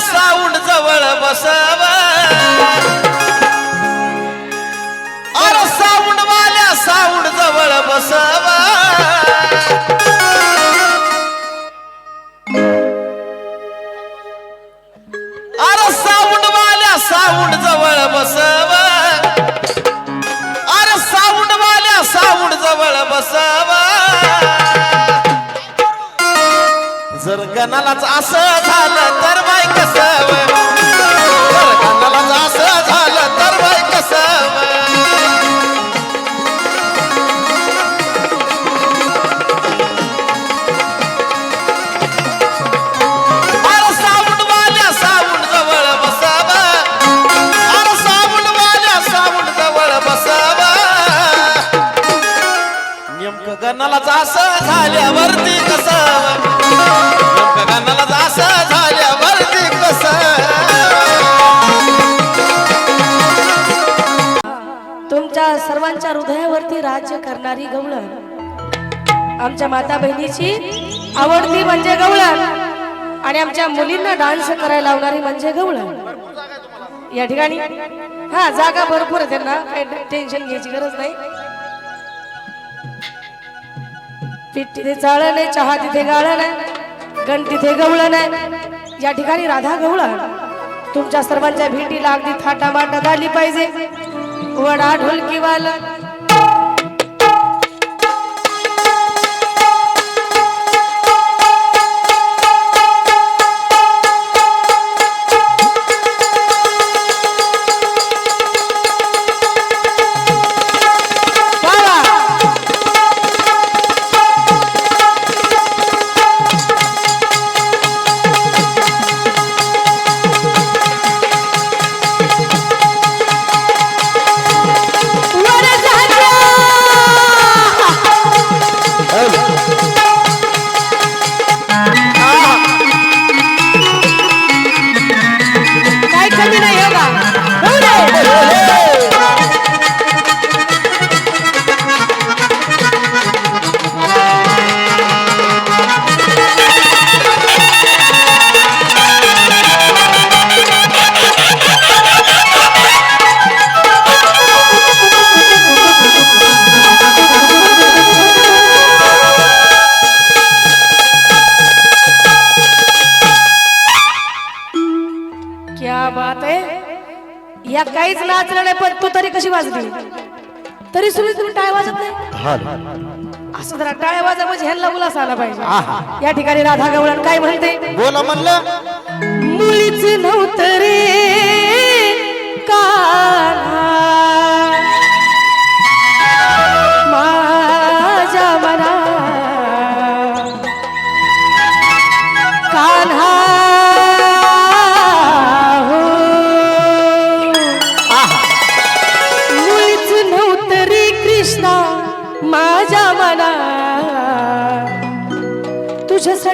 Sound जवळ बसव. अरे sound वाल्या साऊंड जवळ बसव. जर असं झालं तर बाय कसं जर असं झालं तर बाय कसं अरे असं झाल्यावरती राज्य करणारी गवळण. आमच्या माता बहिणीची आवडती म्हणजे गवळण. आणि आमच्या मुलींना डान्स करायला लावणारी म्हणजे गवळण. या ठिकाणी हा जागा भरपूर आहे त्यांना. काही टेन्शन घ्यायची गरज नाही. पीठ तिथे चाळण आहे चहा तिथे गाळण आहे गण तिथे गवळण. आहे या ठिकाणी राधा गवळण. तुमच्या सर्वांच्या भेटीला अगदी थाटामाटात आली पाहिजे. वडा ढोलकीवाला नाचलं नाही पण तू तरी कशी वाजली? तरी सुद्धा तुम्ही टाळ वाजत नाही? असं जरा टाळ्या वाजा म्हणजे ह्यांना उल्हास आला पाहिजे. या ठिकाणी राधा गवळण काय म्हणते? बोला म्हणलं. मुलीच नव्हतं रे कान्हा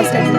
तुझ्यासाठी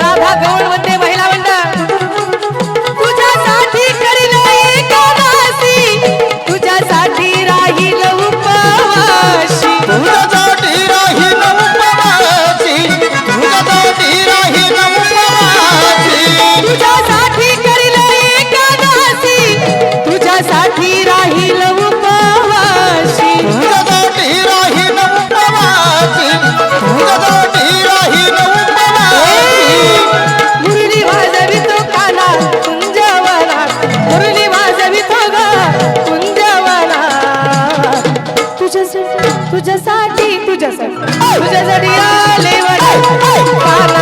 राधा गवळवते. तुझ्यासाठी तुझ्यासाठी. Oh! तुझ्यासाठी आले वाटे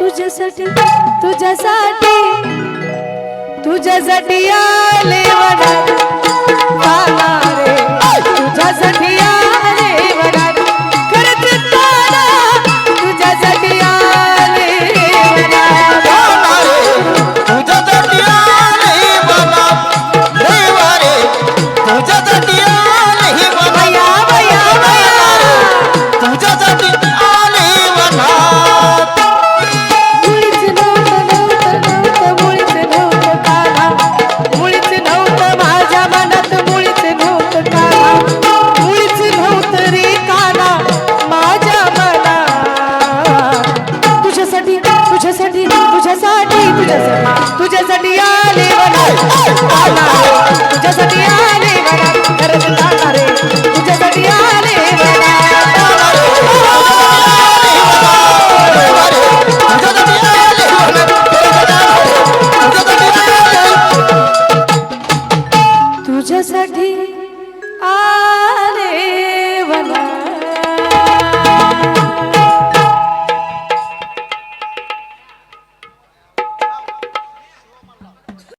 तुझ्यासाठी तुझ्यासाठी तुझ्यासाठी आले बाबा.